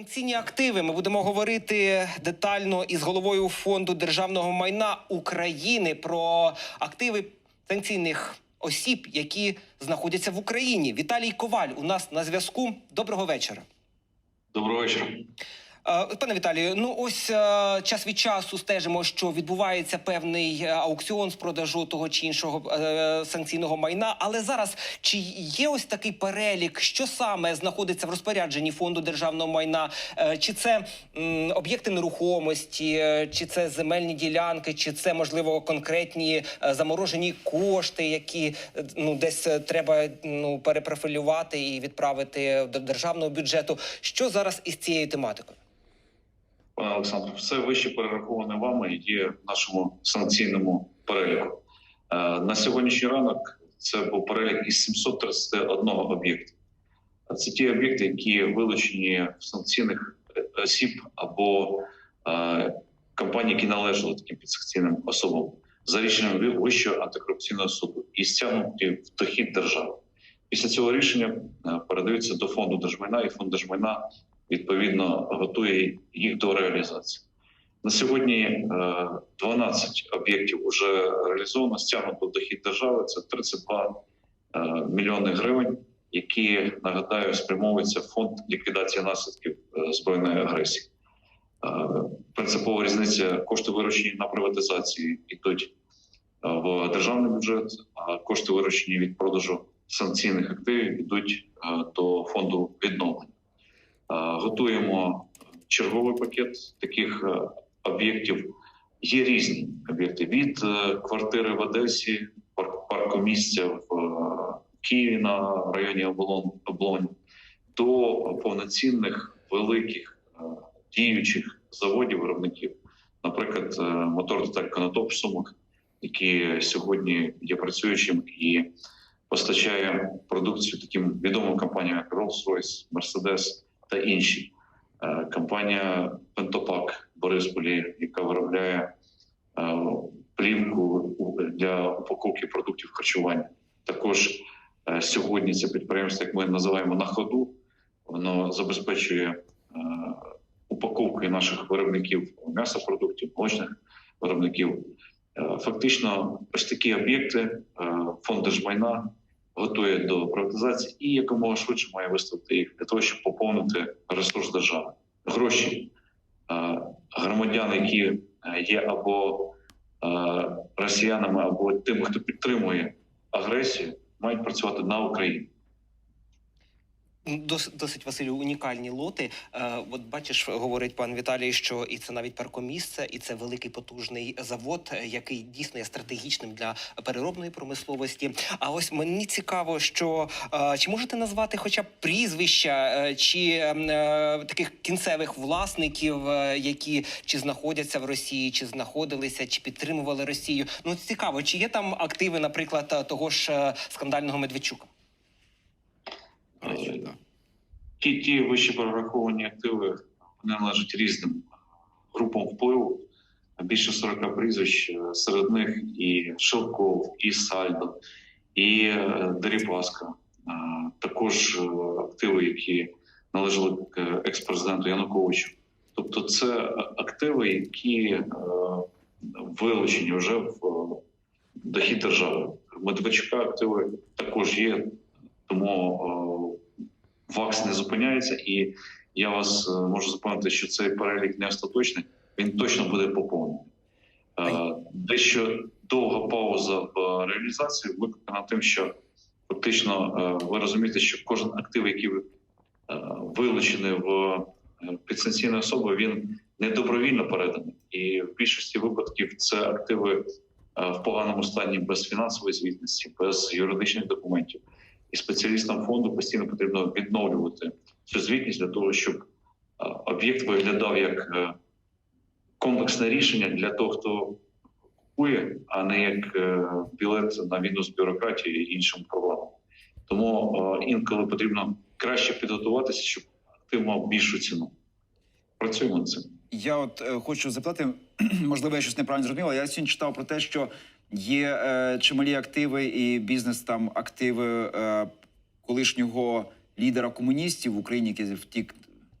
Санкційні активи ми будемо говорити детально із головою фонду державного майна України про активи санкційних осіб, які знаходяться в Україні. Віталій Коваль у нас на зв'язку. Доброго вечора. Доброго вечора. Е, Пане Віталію, ну ось е, час від часу стежимо, що відбувається певний е, аукціон з продажу того чи іншого санкційного майна. Але зараз чи є ось такий перелік, що саме знаходиться в розпорядженні фонду державного майна? Чи це об'єкти нерухомості, чи це земельні ділянки, чи це можливо конкретні заморожені кошти, які ну десь треба ну перепрофілювати і відправити до державного бюджету? Що зараз із цією тематикою? Пане Олександр, все вище перераховане вами є в нашому санкційному переліку. Е, На сьогоднішній ранок це був перелік із 731 об'єкту. Це ті об'єкти, які вилучені в санкційних осіб або е, компаній, які належали таким підсанкційним особам за рішенням Вищого антикорупційного суду і стягнуті в дохід держави. Після цього рішення е, передаються до фонду держмайна, і фонд держмайна відповідно готує їх до реалізації. На сьогодні е, 12 об'єктів вже реалізовано, стягнуто дохід держави. Це 32 е, мільйони гривень, які нагадаю спрямовуються в фонд ліквідації наслідків е, збройної агресії. Е, Принципова різниця кошти виручені на приватизації йдуть е, в державний бюджет, а кошти виручені від продажу санкційних активів йдуть е, до фонду відновлення. Е, Готуємо черговий пакет таких е, об'єктів. Є різні об'єкти. Від е, квартири в Одесі, пар- паркомісця в Києві на районі Облонь, до повноцінних великих діючих заводів виробників, наприклад, мотор деталь Конотоп Сумах, який сьогодні є працюючим і постачає продукцію таким відомим компаніям, як Rolls-Royce, Mercedes та інші. Е, Компанія Пентопак Борисполі, яка виробляє е, плівку для упаковки продуктів харчування. Також е, сьогодні це підприємство, як ми називаємо на ходу, воно забезпечує упаковкою наших виробників м'ясопродуктів, молочних виробників. Фактично, ось такі об'єкти фонд держмайна готує до приватизації і якомога швидше має виставити їх для того, щоб поповнити ресурс держави. Гроші е, громадян, які е, є або е, росіянами, або тими, хто підтримує агресію, мають працювати на Україну. Досить, досить Василю, унікальні лоти. Е, от бачиш, говорить пан Віталій, що і це навіть паркомісце, і це великий потужний завод, е, який дійсно є стратегічним для переробної промисловості. А ось мені цікаво, що е, чи можете назвати хоча б прізвища чи е, е, таких кінцевих власників, які чи знаходяться в Росії, чи знаходилися, чи підтримували Росію? Ну цікаво, чи є там активи, наприклад, того ж скандального Медведчука? Е, Ті, ті вище перераховані активи вони належать різним групам впливу. Більше 40 прізвищ, е, серед них і Шелков, і Сальдо, і е, Дерипаска. Е, Також активи, які належали к екс-президенту Януковичу. Тобто, це активи, які вилучені вже в дохід держави. Медведчука активи також є, тому ВАКС не зупиняється, і я вас е, можу запевнити, що цей перелік не остаточний, він точно буде поповнений. Е, Дещо довга пауза в реалізації викликана тим, що фактично е, ви розумієте, що кожен актив, який ви, е, вилучений в е, підсанкційної особи, він не добровільно переданий. І в більшості випадків це активи е, в поганому стані без фінансової звітності, без юридичних документів. І спеціалістам фонду постійно потрібно відновлювати цю звітність для того, щоб об'єкт виглядав як е, комплексне рішення для того, хто купує, а не як е, білет на війну з бюрократією і іншим проблемам. Тому е, інколи потрібно краще підготуватися, щоб актив мав більшу ціну. Працюємо над цим. Я от хочу запитати, можливо, я щось неправильно зрозумів, але Я сьогодні читав про те, що є е, чималі активи і бізнес там активи е, колишнього лідера комуністів в Україні, який втік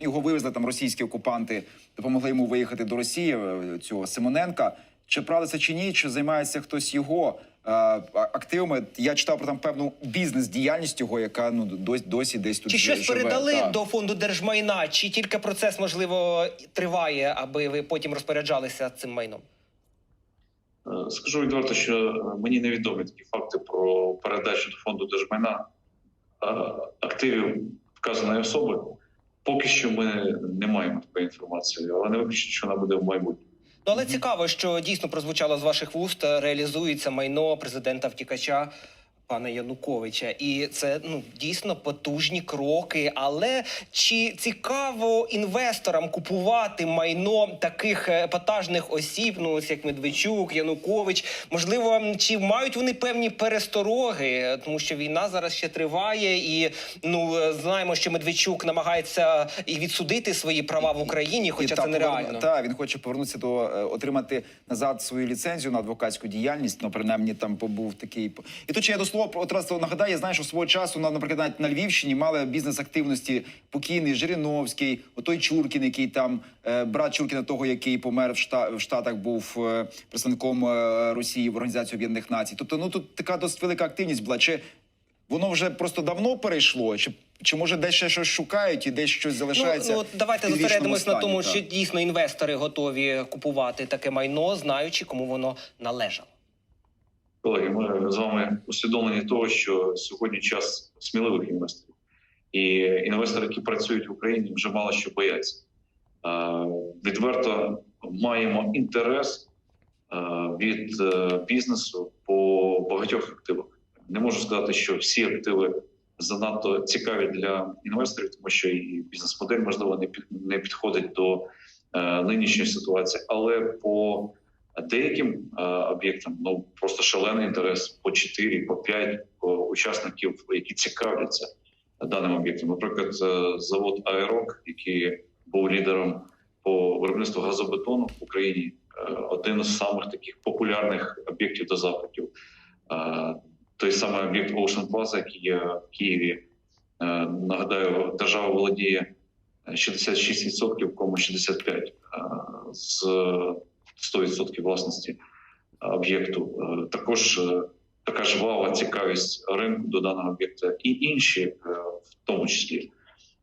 Його вивезли там російські окупанти, допомогли йому виїхати до Росії е, цього Симоненка. Чи правда це чи ні? Чи займається хтось його е, активами? Я читав про там певну бізнес-діяльність його, яка ну досі, досі десь тут Чи живе. щось передали Так. до фонду держмайна, чи тільки процес можливо триває, аби ви потім розпоряджалися цим майном? Е, Скажу відверто, що е, мені невідомі такі факти про передачу до фонду держмайна е, активів вказаної особи. Поки що ми не маємо такої інформації, але не виключно, що вона буде в майбутньому. Ну але цікаво, що дійсно прозвучало з ваших вуст, реалізується майно президента втікача. Пана Януковича, і це ну дійсно потужні кроки. Але чи цікаво інвесторам купувати майно таких е, епатажних осіб, ну ось як Медведчук, Янукович? Можливо, чи мають вони певні перестороги, тому що війна зараз ще триває, і ну е, знаємо, що Медведчук намагається і відсудити свої права в Україні, хоча І, та, це нереально. Так, він хоче повернутися до е, отримати назад свою ліцензію на адвокатську діяльність. Ну, принаймні там побув такий. І тут ще я до слова про одразу нагадаю, я знаю, що свого часу на наприклад навіть на Львівщині мали бізнес активності покійний Жириновський, отой Чуркін, який там е, брат Чуркіна, того, який помер в, Шта, в Штатах, був е, представником е, Росії в Організації Об'єднаних Націй. Тобто, ну тут така досить велика активність була. Чи воно вже просто давно перейшло? Чи, чи може десь ще щось шукають і десь щось залишається? Ну, ну давайте зосередимось на тому, так. що дійсно інвестори готові купувати таке майно, знаючи, кому воно належало. Колеги, ми з вами усвідомлені того, що сьогодні час сміливих інвесторів, і інвестори, які працюють в Україні, вже мало що бояться. Е, Відверто маємо інтерес е, від е, бізнесу по багатьох активах. Не можу сказати, що всі активи занадто цікаві для інвесторів, тому що і бізнес-модель можливо не під не підходить до нинішньої ситуації, але по Деяким е, об'єктам ну просто шалений інтерес по 4, по 5 учасників, які цікавляться даним об'єктом. Наприклад, е, завод Аерок, який був лідером по виробництву газобетону в Україні, е, один з самих таких популярних об'єктів до запитів. Е, той самий об'єкт Ocean Plaza, який є в Києві. Е, Нагадаю, держава володіє 66%, кому 65% е, з 100% власності об'єкту. Е, Також е, така жвава цікавість ринку до даного об'єкта і інші, е, в тому числі.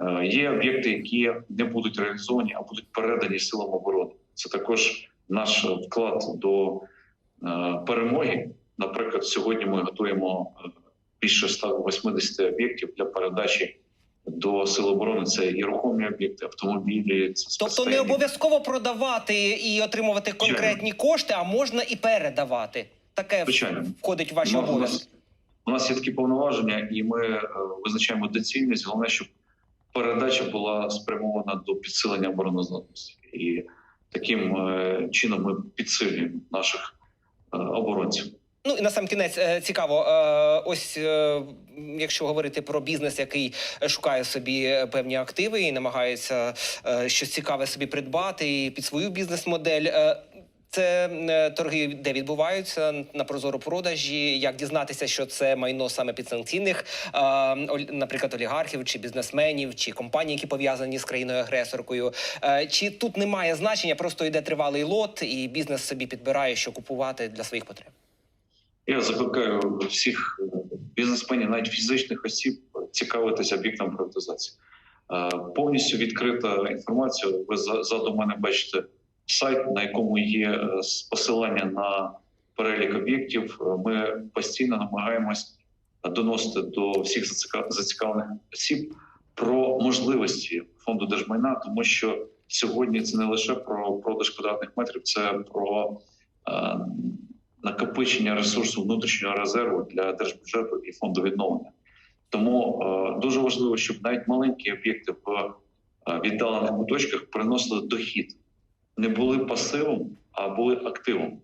Е, Є об'єкти, які не будуть реалізовані, а будуть передані силам оборони. Це також наш вклад до е, перемоги. Наприклад, сьогодні ми готуємо е, більше 180 об'єктів для передачі до сил оборони. Це і рухомі об'єкти, автомобілі, це Тобто не обов'язково продавати і отримувати конкретні кошти, а можна і передавати. Таке Звичайно. входить в ваші У нас- обов'язки. У нас є такі повноваження, і ми е, визначаємо доцільність. Головне, щоб передача була спрямована до підсилення обороноздатності, і таким е, чином ми підсилюємо наших е, оборонців. Ну і на сам кінець е, цікаво. е, Ось е, якщо говорити про бізнес, який шукає собі певні активи і намагається щось цікаве собі придбати і під свою бізнес-модель. Це торги, де відбуваються на прозоро продажі. Як дізнатися, що це майно саме підсанкційних, е, оль- наприклад, олігархів чи бізнесменів, чи компаній, які пов'язані з країною агресоркою? Чи тут немає значення, просто йде тривалий лот, і бізнес собі підбирає, що купувати для своїх потреб? Я закликаю всіх е, бізнесменів, навіть фізичних осіб, цікавитися об'єктом приватизації. Е, Повністю відкрита інформація. Ви за- ззаду мене бачите сайт, на якому є е, посилання на перелік об'єктів. Ми постійно намагаємось доносити до всіх зацікавлених осіб про можливості фонду держмайна, тому що сьогодні це не лише про продаж квадратних метрів, це про накопичення ресурсу внутрішнього резерву для держбюджету і фонду відновлення. Тому е, дуже важливо, щоб навіть маленькі об'єкти в е, віддалених куточках приносили дохід, не були пасивом, а були активом.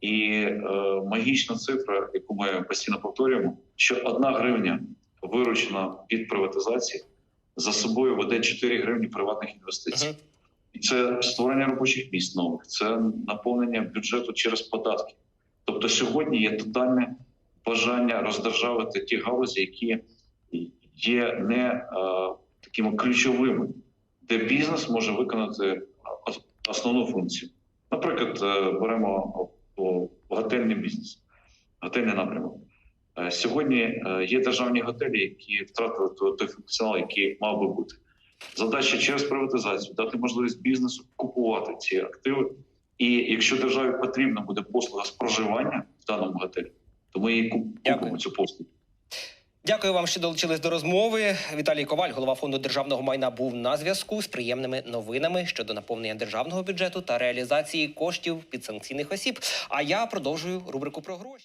І е, магічна цифра, яку ми постійно повторюємо, що одна гривня виручена від приватизації за собою веде 4 гривні приватних інвестицій. І це створення робочих місць нових, це наповнення бюджету через податки. Тобто сьогодні є тотальне бажання роздержавити ті галузі, які є не е, такими ключовими де бізнес може виконати основну функцію. Наприклад, е, беремо готельний бізнес, готельний напрямок. Е, Сьогодні е, є державні готелі, які втратили той функціонал, який мав би бути. Задача через приватизацію дати можливість бізнесу купувати ці активи. І якщо державі потрібна буде послуга з проживання в даному готелі, то ми її купимо цю послугу. Дякую вам, що долучились до розмови. Віталій Коваль, голова фонду державного майна, був на зв'язку з приємними новинами щодо наповнення державного бюджету та реалізації коштів підсанкційних осіб. А я продовжую рубрику про гроші.